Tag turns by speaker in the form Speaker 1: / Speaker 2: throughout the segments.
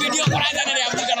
Speaker 1: Video করাই জানে রে আপনি কেন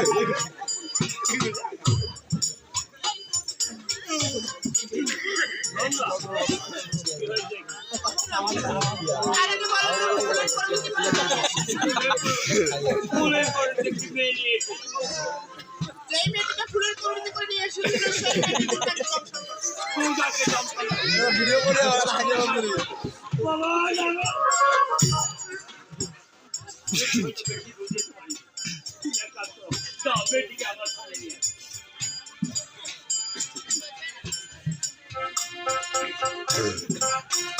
Speaker 2: মামি মামা বলছে মামা মামি বলছে
Speaker 3: ফুলের কমিটি করে নিয়ে তাকে দংশন করে।
Speaker 4: ভিডিও করে আগে করি
Speaker 2: আমার গঙ্গা দুর্গা মাতা কি আমি দিয়েছিলাম তারা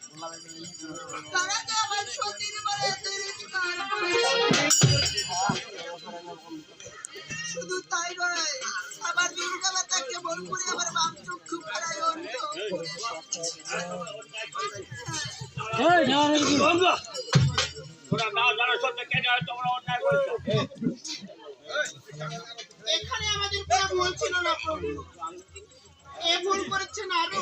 Speaker 2: শুধু তাই নয় বাম চক্ষু ফেরায়
Speaker 3: এখানে আমাদের ভুল ছিল না প্রভু। এ ভুল করেছেন আরও।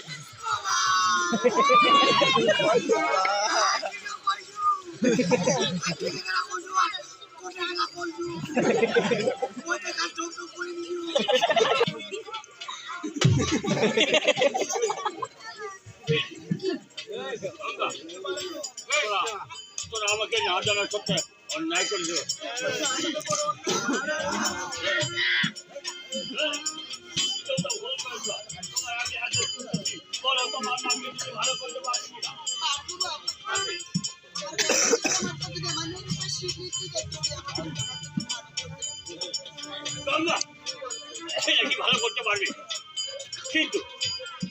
Speaker 3: আমাকে না জানার সত্ত্বে অন্যায় করে দিল গঙ্গা। এটা কি ভালো করতে পারবে। কিন্তু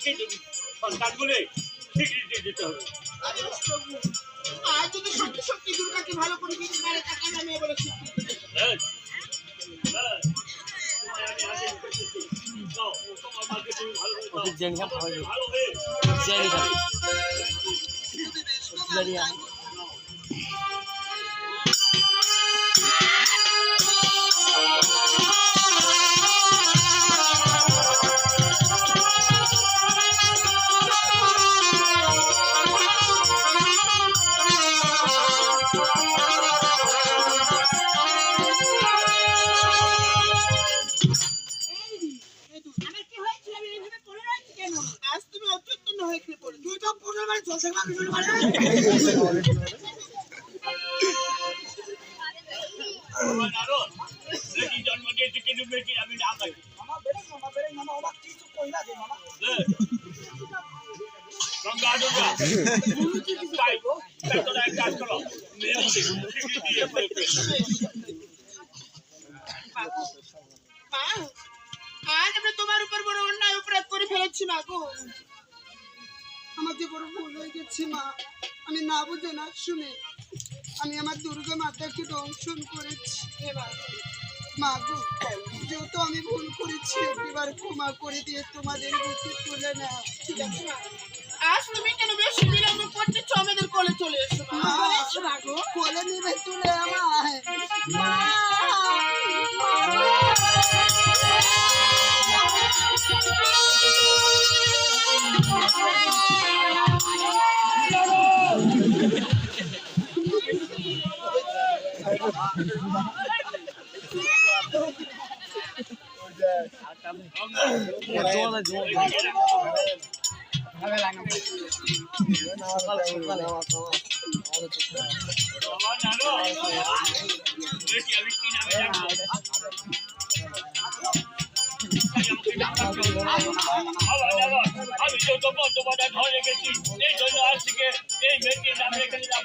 Speaker 3: কিন্তু সন্তান বলে স্বীকৃতি দিতে হবে।
Speaker 1: জেনে
Speaker 3: হয়ে
Speaker 1: জেনে খাম
Speaker 3: তোমার
Speaker 5: উপর বড় অন্যায় অপরাধ করে ফেলেছি, মা গো।
Speaker 2: আমার যে বড় ভুল হয়ে গেছে, মা, আমি না বুঝে না শুনে আমি আমার দুর্গা মাতাকে দংশন করেছি।
Speaker 5: এবার?
Speaker 2: মা গো যেহেতু আমি ভুল করেছি। এবার ক্ষমা করে দিয়ে তোমাদের বুকে তুলে না
Speaker 5: ঠিক আছে আজ তুমি কেন বেশি বিলম্ব করতেছো আমাদের কোলে চলে এসো মা?
Speaker 2: মা কোলে নিবে তুলে আমায়। মা
Speaker 3: আমি কি নামে ডাকবো বাবা জানো আমি যত বর্তমানে ধরে রেখেছি এই জন্য আজ এই মেয়েটির নাম রেখে দিলাম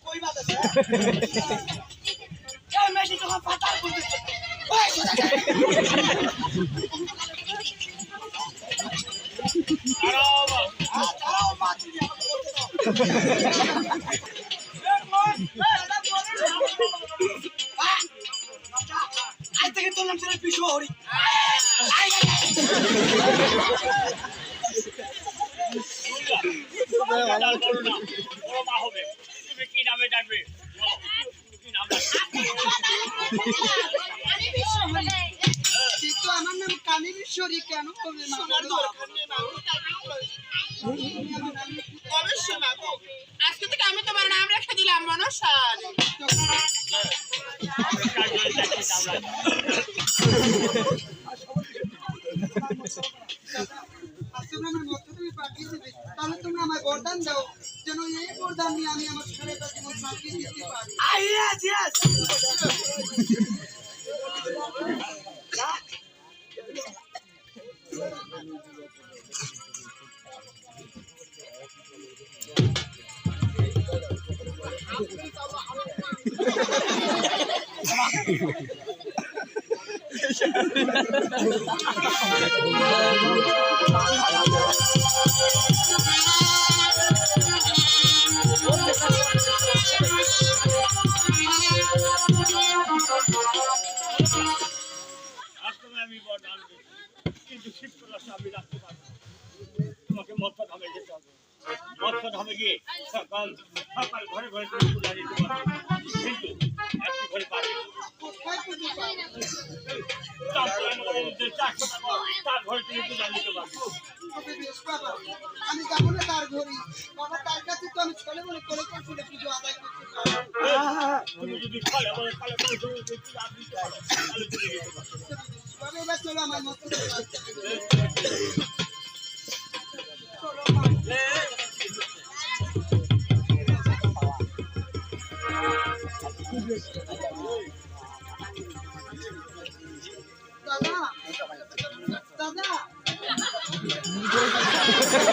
Speaker 2: কই বাদ আছে এই মেয়েটি যখন পাঠা করতেছে তাহলে তুমি আমায় বরদান দাও যেন এই বরদান নিয়ে আমি আমার সারাটা জীবন কাটিয়ে দিতে পারি
Speaker 3: ধামে গিয়ে সকাল সকাল ঘরে ঘরে তুমি পূজা দিতে পারবে কিন্তু একটি ঘরে টাকা তার ঘরে তুমি পূজা দিতে পারবে
Speaker 2: তবে বেশ বাবা, আমি যাব না তার ঘরে। বাবা তার কাছে তো আমি ছেলে বলে পুজো আদায় করতে
Speaker 3: তুমি যদি তাহলে পারো।
Speaker 2: এবার চলো আমার মতো। চলো মা। দাদা দাদা ওইখানে